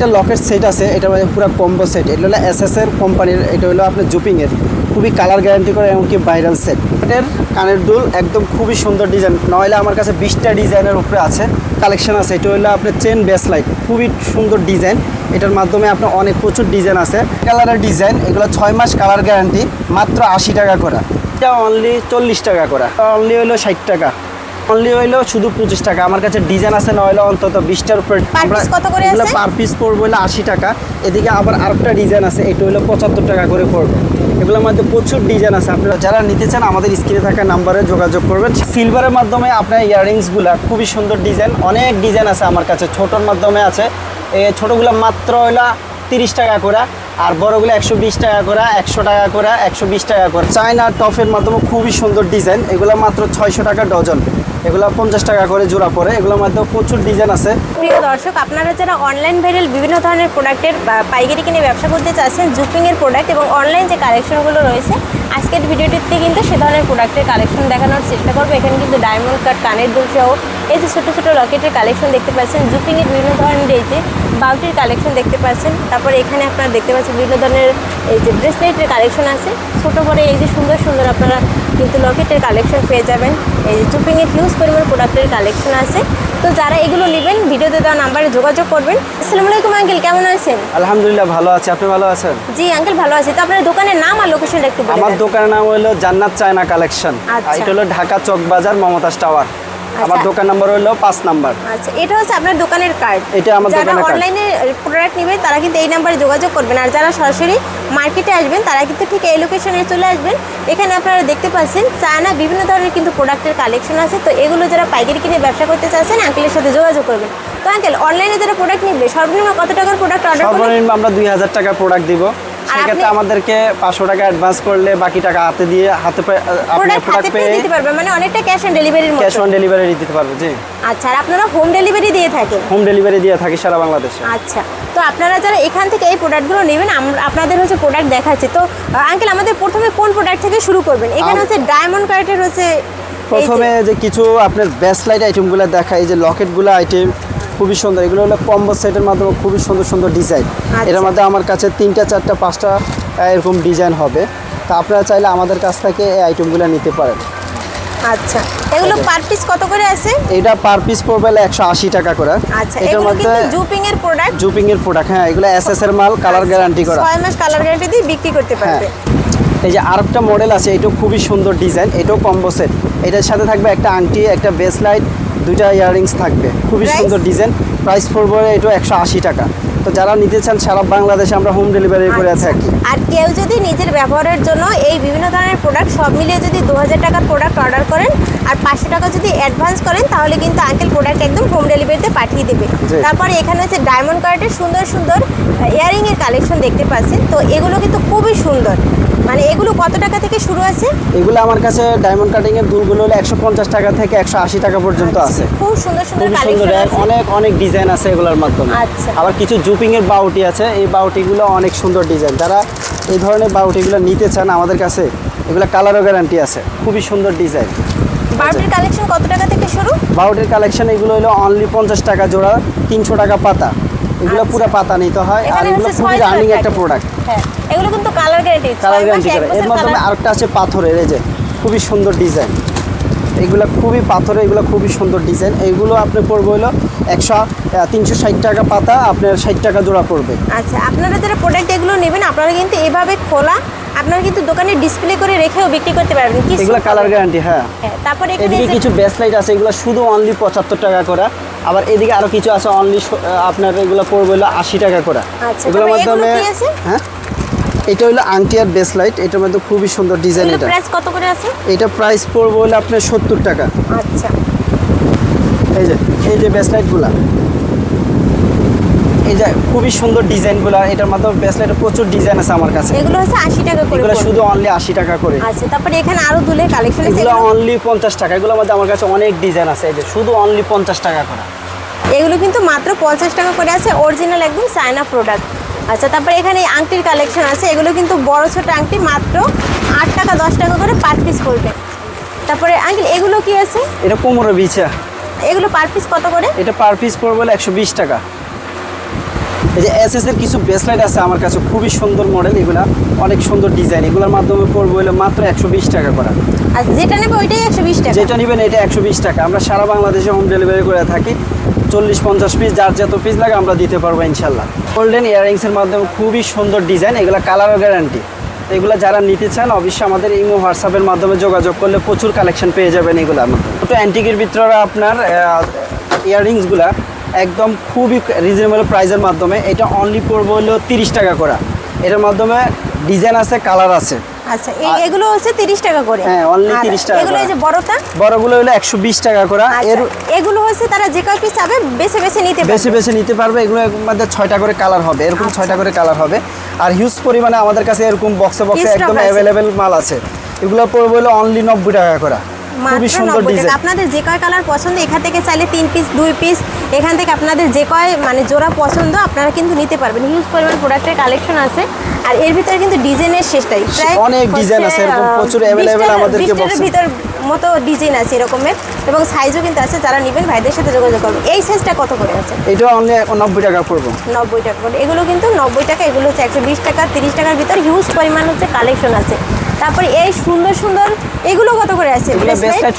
আরেকটা লকের সেট আছে, এটা মানে পুরো কম্বো সেট এটা হলো এস এস এর কোম্পানির এটা হলো আপনার জুপিংয়ের খুবই কালার গ্যারান্টি করে এমনকি ভাইরাল সেট এটার কানের দুল একদম খুবই সুন্দর ডিজাইন নইলে আমার কাছে বিশটা ডিজাইনের উপরে আছে কালেকশন আছে। এটা হলো আপনার চেন বেস লাইট খুবই সুন্দর ডিজাইন এটার মাধ্যমে আপনার অনেক প্রচুর ডিজাইন আছে। কালারের ডিজাইন এগুলো ছয় মাস কালার গ্যারান্টি মাত্র আশি টাকা করা। এটা অনলি চল্লিশ টাকা করা। অনলি হলো ষাট টাকা। অনলি হইল শুধু পঁচিশ টাকা। আমার কাছে ডিজাইন আছে না হইল অন্তত বিশটার উপরে। Per কত করে আছে? পার পিস পড়বে হলো আশি টাকা। এদিকে আবার আরেকটা ডিজাইন আছে এটা হলো পঁচাত্তর টাকা করে পড়বে। এগুলোর মধ্যে প্রচুর ডিজাইন আছে। আপনারা যারা নিতে চান আমাদের স্ক্রিনে থাকা নাম্বারে যোগাযোগ করবেন। সিলভারের মাধ্যমে আপনার ইয়াররিংসগুলো খুবই সুন্দর ডিজাইন অনেক ডিজাইন আছে আমার কাছে। ছোটোর মাধ্যমে আছে। এই ছোটোগুলো মাত্র হইল তিরিশ টাকা করে। আর বড়গুলো একশো বিশ টাকা করে একশো টাকা করে একশো বিশ টাকা করে। চায়না টপের মাধ্যমে খুবই সুন্দর ডিজাইন এগুলো মাত্র ছয়শো টাকা ডজন। এগুলো পঞ্চাশ টাকা করে জোড়া পরে, এগুলোর মধ্যে প্রচুর ডিজাইন আছে। প্রিয় দর্শক, আপনারা যারা অনলাইন ভেরিয়াল বিভিন্ন ধরনের প্রোডাক্টের পাইকারি কিনে ব্যবসা করতে চাচ্ছেন জুপিংয়ের প্রোডাক্ট এবং অনলাইন যে কালেকশনগুলো রয়েছে আজকের ভিডিওটিতে কিন্তু সে ধরনের প্রোডাক্টের কালেকশন দেখানোর চেষ্টা করব। এখানে কিন্তু ডায়মন্ড কাট কানের দুল সহ এই যে ছোটো ছোটো রকেটের কালেকশন দেখতে পাচ্ছেন। জুপিংয়ের বিভিন্ন ধরনের এই যে বাউটির কালেকশন দেখতে পাচ্ছেন। তারপরে এখানে আপনারা দেখতে পাচ্ছেন বিভিন্ন ধরনের এই যে ব্রেসলেটের কালেকশন আছে। ছোটো বড় এই যে সুন্দর সুন্দর আপনারা কিন্তু লকেটের কালেকশন পেয়ে যাবেন। এই যে জুপিংয়ের হিউজ পরিমাণ প্রোডাক্টের কালেকশন আছে। তো যারা এগুলো নেবেন ভিডিওতে দেওয়া নাম্বারে যোগাযোগ করবেন। আসসালামু আলাইকুম আঙ্কেল কেমন আছেন? আলহামদুলিল্লাহ ভালো আছে। আপনি ভালো আছেন? জি আঙ্কেল ভালো আছি। তো আপনার দোকানের নাম আর লোকেশনটা একটু আমার। দোকানের নাম হলো জান্নাত চায়না কালেকশন। আচ্ছা। এটা হলো ঢাকা চক বাজার মমতাজ টাওয়ার। আমার আচ্ছা। দোকান নাম্বার হলো পাঁচ নাম্বার। আচ্ছা এটা হচ্ছে আপনার দোকানের কার্ড এটা আমার যারা দোকানের card। অনলাইনে প্রোডাক্ট নেবে তারা কিন্তু এই নাম্বারে যোগাযোগ করবেন। আর যারা সরাসরি মার্কেটে আসবেন তারা কিন্তু ঠিক এই লোকেশনে চলে আসবেন। এখানে আপনারা দেখতে পাচ্ছেন চায়না বিভিন্ন ধরনের কিন্তু প্রোডাক্টের কালেকশন আছে। তো এগুলো যারা পাইকারি কিনে ব্যবসা করতে চাচ্ছেন আঙ্কেলের সাথে যোগাযোগ করবেন। তো আঙ্কেল অনলাইনে যারা প্রোডাক্ট নিবে সর্বনিম্ন কত টাকার প্রোডাক্ট অর্ডার সর্বনিম্ন আমরা দুই হাজার টাকার প্রোডাক্ট দিব। সেক্ষেত্রে আমাদেরকে পাঁচশো টাকা অ্যাডভান্স করলে বাকি টাকা হাতে দিয়ে হাতে প্রোডাক্ট পেয়ে দিতে পারবেন মানে অনেকটা ক্যাশ অন ডেলিভারির ক্যাশ মতো অন ডেলিভারি দিতে পারব জি। আচ্ছা আর আপনারা হোম ডেলিভারি দিয়ে থাকেন? হোম ডেলিভারি দিয়ে থাকি সারা বাংলাদেশে। আচ্ছা তো আপনারা যারা এখান থেকে এই প্রোডাক্টগুলো নেবেন আপনাদের হচ্ছে প্রোডাক্ট দেখাচ্ছি। তো আঙ্কেল আমাদের প্রথমে কোন প্রোডাক্ট থেকে শুরু করবেন? এখানে হচ্ছে ডায়মন্ড কার্টের হচ্ছে প্রথমে যে কিছু আপনার ব্যাস লাইট আইটেমগুলো দেখায় যে লকেটগুলো আইটেম খুবই সুন্দর। এগুলো হলো কম্বো সেটের মাধ্যমে খুবই সুন্দর সুন্দর ডিজাইন আচ্ছা। এর মধ্যে আমার কাছে তিনটা চারটা পাঁচটা এরকম ডিজাইন হবে। তা আপনারা চাইলে আমাদের কাছ থেকে এই আইটেমগুলো নিতে পারেন। আচ্ছা। এগুলো পার পিস কত করে আছে? এটা পার পিস পড়বে টাকা করে। আচ্ছা এটার মধ্যে কিন্তু জুপিং এর প্রোডাক্ট জুপিং এর প্রোডাক্ট হ্যাঁ এগুলো এর মাল কালার গ্যারান্টি করা। মাস কালার গ্যারান্টি দিয়ে বিক্রি করতে হ্যাঁ। পারবে। এই যে আরেকটা মডেল আছে এটাও খুবই সুন্দর ডিজাইন এটাও কম্বো সেট এটার সাথে থাকবে একটা আংটি একটা বেস লাইট দুইটা ইয়াররিংস থাকবে। খুবই? সুন্দর ডিজাইন। প্রাইস পড়বে এটা একশো আশি টাকা। তো যারা নিতে চান সারা বাংলাদেশে আমরা হোম ডেলিভারি করে আচ্ছা। থাকি। আর কেউ যদি নিজের ব্যবহারের জন্য এই বিভিন্ন ধরনের প্রোডাক্ট সব মিলিয়ে যদি দু হাজার টাকার প্রোডাক্ট অর্ডার করেন আর পাঁচশো টাকা যদি অ্যাডভান্স করেন তাহলে কিন্তু আঙ্কেল প্রোডাক্ট একদম হোম ডেলিভারিতে পাঠিয়ে দেবে। তারপরে এখানে হচ্ছে ডায়মন্ড কার্ডের সুন্দর সুন্দর ইয়ারিং এর কালেকশন দেখতে পাচ্ছেন। তো এগুলো কিন্তু খুবই সুন্দর। মানে এগুলো কত টাকা থেকে শুরু আছে? এগুলো আমার কাছে ডায়মন্ড কাটিং এর দুলগুলো হলো একশো পঞ্চাশ টাকা থেকে একশো আশি টাকা পর্যন্ত আছে। খুব সুন্দর সুন্দর সুন্দর অনেক অনেক ডিজাইন আছে এগুলোর মাধ্যমে। আচ্ছা। আবার কিছু জুপিং এর বাউটি আছে এই বাউটিগুলো অনেক সুন্দর ডিজাইন যারা এই ধরনের বাউটিগুলো নিতে চান আমাদের কাছে এগুলো কালারও গ্যারান্টি আছে। খুবই সুন্দর ডিজাইন বাউটির কালেকশন কত টাকা থেকে শুরু? বাউটির কালেকশন এগুলো হলো অনলি পঞ্চাশ টাকা জোড়া তিনশো টাকা পাতা। এগুলো আচ্ছা। পুরো পাতা নিতে হয় আর এগুলো খুবই রানিং একটা প্রোডাক্ট হ্যাঁ এগুলো কিন্তু কালার গ্যারান্টি কালার গ্যারান্টি এর মাধ্যমে আরেকটা আছে পাথরের এই যে খুবই সুন্দর ডিজাইন এগুলো খুবই পাথরের এগুলো খুবই সুন্দর ডিজাইন এইগুলো আপনি পড়বে হলো একশো তিনশো ষাট টাকা পাতা আপনার ষাট টাকা জোড়া পড়বে। আচ্ছা আপনারা যারা প্রোডাক্ট এগুলো নেবেন আপনারা কিন্তু এভাবে খোলা আপনারা কিন্তু দোকানে ডিসপ্লে করে রেখেও বিক্রি করতে পারবেন। এগুলো কালার গ্যারান্টি হ্যাঁ। তারপরে এখানে এদিকে কিছু বেস লাইট আছে এগুলো শুধু অনলি পঁচাত্তর টাকা করে। আবার এদিকে আরও কিছু আছে অনলি আপনার এগুলো পড়বে হলো আশি টাকা করে। আচ্ছা, এগুলোর মাধ্যমে হ্যাঁ? এটা হলো আংটি আর বেস লাইট এটার মধ্যে খুবই সুন্দর ডিজাইন এটা। প্রাইস কত করে আছে? এটা প্রাইস পড়বে হলো আপনার সত্তর টাকা। আচ্ছা। এই যে এই যে বেস লাইটগুলা এই যে খুবই সুন্দর ডিজাইনগুলা এটার মাধ্যমে বেস লাইটের প্রচুর ডিজাইন আছে আমার কাছে। এগুলো হচ্ছে আশি টাকা করে এগুলো শুধু অনলি আশি টাকা করে। আচ্ছা তারপরে এখানে আরও দুলে কালেকশন আছে এগুলো অনলি পঞ্চাশ টাকা এগুলোর মধ্যে আমার কাছে অনেক ডিজাইন আছে এই যে শুধু অনলি পঞ্চাশ টাকা করে। এগুলো কিন্তু মাত্র পঞ্চাশ টাকা করে আছে অরিজিনাল একদম চায়না প্রোডাক্ট আচ্ছা তারপরে এখানে আংটির কালেকশন আছে। এগুলো কিন্তু বড় ছোট আংটি মাত্র আট টাকা দশ টাকা করে পার পিস পড়বে। তারপরে আঙ্কেল এগুলো কি আছে? এটা কোমরে বিছা। এগুলো পার পিস কত করে? এটা পার পিস পড়বে হলো একশো বিশ টাকা। এই যে এস এর কিছু বেসলাইট আছে আমার কাছে খুবই সুন্দর মডেল এগুলা অনেক সুন্দর ডিজাইন এগুলোর মাধ্যমে পড়ব হলো মাত্র একশো বিশ টাকা করা। আর যেটা নেবে ওইটাই একশো বিশ টাকা। যেটা নেবেন এটা একশো বিশ টাকা। আমরা সারা বাংলাদেশে হোম ডেলিভারি করে থাকি। চল্লিশ পঞ্চাশ পিস যার যত পিস লাগে আমরা দিতে পারব ইনশাল্লাহ। গোল্ডেন ইয়াররিংসের মাধ্যমে খুবই সুন্দর ডিজাইন এগুলো কালার গ্যারান্টি এগুলো যারা নিতে চান, অবশ্যই আমাদের ইমো হোয়াটসঅ্যাপের মাধ্যমে যোগাযোগ করলে প্রচুর কালেকশন পেয়ে যাবেন এগুলো আমাদের তো অ্যান্টিকের ভিতরে আপনার ইয়াররিংসগুলা একদম খুবই রিজনেবল প্রাইসের মাধ্যমে, এটা অনলি পড়ব হলো তিরিশ টাকা করা। এটার মাধ্যমে ডিজাইন আছে কালার আছে। আচ্ছা এগুলো হচ্ছে তিরিশ টাকা করে। হ্যাঁ, অনলি আর 30 টাকা এগুলো করে। এই যে বড়টা? বড়গুলো হলো একশো বিশ টাকা করা। আচ্ছা, এর এগুলো হচ্ছে তারা যে কয় পিস চাবে বেছে বেছে নিতে বেছে পারবে। বেছে নিতে পারবে এগুলো মধ্যে করে কালার হবে এরকম আচ্ছা। ছয়টা করে কালার হবে। আর হিউজ পরিমাণে আমাদের কাছে এরকম বক্সে বক্সে একদম অ্যাভেলেবেল মাল আছে। এগুলো পড়বে হলো অনলি নব্বই টাকা করা। খুবই সুন্দর ডিজাইন। আপনাদের যে কয় কালার পছন্দ এখান থেকে চাইলে তিন পিস দুই পিস এখান থেকে আপনাদের যে কয় মানে জোড়া পছন্দ আপনারা কিন্তু নিতে পারবেন। হিউজ পরিমাণ প্রোডাক্টের কালেকশন আছে। আর এর ভিতরে কিন্তু ডিজাইনের শেষটাই প্রায় অনেক design আছে, এরকম প্রচুর 20 available টার- আমাদেরকে 20 টার ভিতর মতো ডিজাইন আছে এরকমের। এবং সাইজও কিন্তু আছে যারা নেবেন ভাইদের সাথে যোগাযোগ করবেন। এই সাইজটা কত করে আছে? এটা অনলি নব্বই টাকা পড়ব নব্বই টাকা করে। এগুলো কিন্তু নব্বই টাকা এগুলো হচ্ছে একশো বিশ টাকা তিরিশ টাকার ভিতর হিউজ পরিমাণ হচ্ছে কালেকশন আছে। তারপরে এই সুন্দর সুন্দর এগুলো কত করে আছে?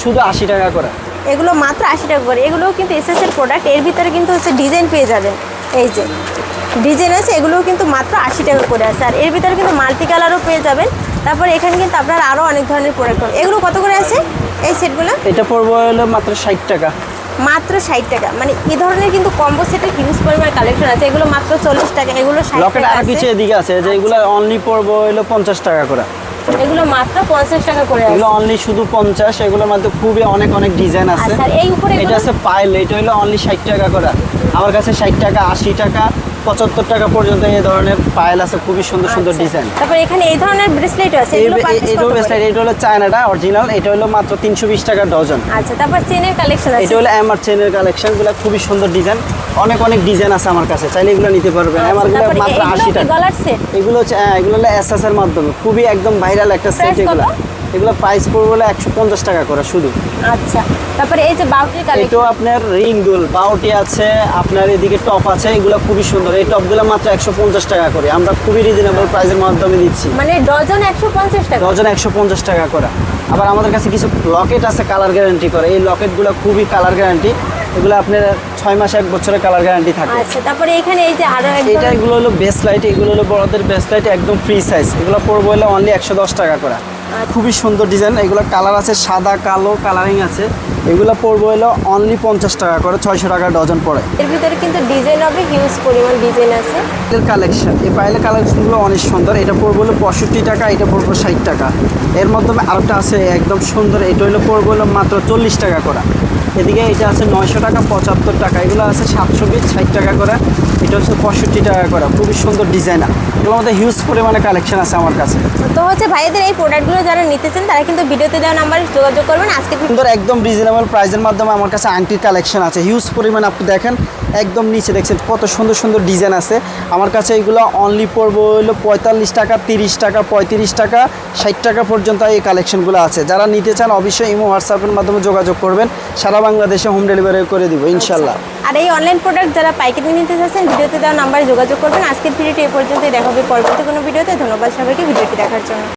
শুধু আশি টাকা করে। এগুলো মাত্র আশি টাকা করে। এগুলোও কিন্তু এসএস এর প্রোডাক্টের ভিতরে কিন্তু হচ্ছে ডিজাইন পেয়ে যাবেন। এই যে ডিজাইন আছে এগুলোও কিন্তু মাত্র আশি টাকা করে আছে। আর এর ভিতরে কিন্তু মাল্টি কালারও পেয়ে যাবেন। তারপর এখানে কিন্তু আপনার আরও অনেক ধরনের প্রোডাক্ট পাবেন। এগুলো কত করে আছে এই সেটগুলো? এটা পড়ব হলো মাত্র ষাট টাকা। মাত্র ষাট টাকা। মানে এই ধরনের কিন্তু কম্বো সেটের হিউজ পরিমাণ কালেকশন আছে। এগুলো মাত্র চল্লিশ টাকা। এগুলো ষাট টাকা কিছু এদিকে আছে। যে এগুলো অনলি পড়ব হলো পঞ্চাশ টাকা করে। এগুলো মাত্র পঞ্চাশ টাকা করে আছে। এগুলো অনলি শুধু পঞ্চাশ এগুলোর মধ্যে খুবই অনেক অনেক ডিজাইন আছে। আচ্ছা এই উপরে এটা আছে পাইল এটা হলো অনলি ষাট টাকা করে। আমার কাছে ষাট টাকা আশি টাকা। পঁচাত্তর টাকা পর্যন্ত এই ধরনের পাইল আছে খুবই সুন্দর সুন্দর আচ্ছা। ডিজাইন তারপর এখানে এই ধরনের ব্রেসলেট আছে? বেস্ট এটা হলো চায়নাটা অরিজিনাল এটা হলো মাত্র তিনশো বিশ টাকা ডজন আচ্ছা তারপর চেনের কালেকশন আছে। এটা হলো এমআর চেনের কালেকশনগুলো খুবই সুন্দর ডিজাইন অনেক অনেক ডিজাইন আছে আমার কাছে চাইলে এগুলো নিতে পারবেন। আচ্ছা, এমআরগুলো তারপরে মাত্র আশি টাকা। এগুলো হচ্ছে হ্যাঁ, এগুলো হলো এসএস এর মাধ্যমে খুবই একদম ভাইরাল একটা সেট এগুলো? এগুলো প্রাইস পড়বে হলো একশো পঞ্চাশ টাকা করে শুধু। আচ্ছা তারপরে এই যে বাউটির এটাও আপনার রিং দুল বাউটি আছে আপনার এদিকে টপ আছে এগুলো খুবই সুন্দর। এই টপগুলো মাত্র একশো পঞ্চাশ টাকা করে। আমরা খুবই রিজনেবল প্রাইসের মাধ্যমে দিচ্ছি। মানে ডজন একশো পঞ্চাশ টাকা। ডজন একশো পঞ্চাশ টাকা করে। আবার আমাদের কাছে কিছু লকেট আছে কালার গ্যারান্টি করে। এই লকেটগুলো খুবই কালার গ্যারান্টি এগুলো আপনার ছয় মাস এক বছরের কালার গ্যারান্টি থাকে। আচ্ছা তারপরে এখানে এই যে আরও এটা এগুলো হলো বেস্ট লাইট এগুলো হলো বড়দের বেস্ট লাইট একদম ফ্রি সাইজ এগুলো পড়ব হলো অনলি একশো দশ টাকা করে। খুবই সুন্দর ডিজাইন। এগুলো কালার আছে সাদা কালো কালারিং আছে। এগুলো পড়ব হলো অনলি পঞ্চাশ টাকা করে ছয়শো টাকা ডজন পড়ে। এর ভিতরে কিন্তু ডিজাইন হবে হিউজ পরিমাণ ডিজাইন আছে। এর কালেকশন এই পাইলে কালেকশনগুলো অনেক সুন্দর। এটা পড়ব হলো পঁয়ষট্টি টাকা এটা পড়ব ষাট টাকা। এর মাধ্যমে আরেকটা আছে একদম সুন্দর এটা হলো পড়ব হলো মাত্র চল্লিশ টাকা করে। এদিকে এটা আছে নয়শো টাকা পঁচাত্তর টাকা। এগুলো আছে সাতশো বিশ ষাট টাকা করে। এটা হচ্ছে পঁয়ষট্টি টাকা করে। খুবই সুন্দর ডিজাইনার এগুলোর মধ্যে হিউজ পরিমাণে কালেকশন আছে আমার কাছে। তো হচ্ছে ভাইদের এই প্রোডাক্টগুলো যারা নিতে চান তারা কিন্তু ভিডিওতে দেওয়া নাম্বারে যোগাযোগ করবেন। আজকে সুন্দর একদম রিজনেবল প্রাইসের মাধ্যমে আমার কাছে আংটির কালেকশন আছে। হিউজ পরিমাণ আপনি দেখেন একদম নিচে দেখছেন কত সুন্দর সুন্দর ডিজাইন আছে। আমার কাছে এগুলো অনলি পড়ব হলো পঁয়তাল্লিশ টাকা তিরিশ টাকা পঁয়ত্রিশ টাকা ষাট টাকা পর্যন্ত এই কালেকশনগুলো আছে। যারা নিতে চান অবশ্যই ইমো হোয়াটসঅ্যাপের মাধ্যমে যোগাযোগ করবেন। সারা বাংলাদেশে হোম ডেলিভারি করে দিব ইনশাল্লাহ আর এই অনলাইন প্রোডাক্ট যারা পাইকারি নিতে চাচ্ছেন, ভিডিওতে দেওয়া নাম্বারে যোগাযোগ করবেন। আজকের ভিডিওটি এ পর্যন্তই। দেখা হবে পরবর্তী কোনো ভিডিওতে ধন্যবাদ সবাইকে ভিডিওটি দেখার জন্য।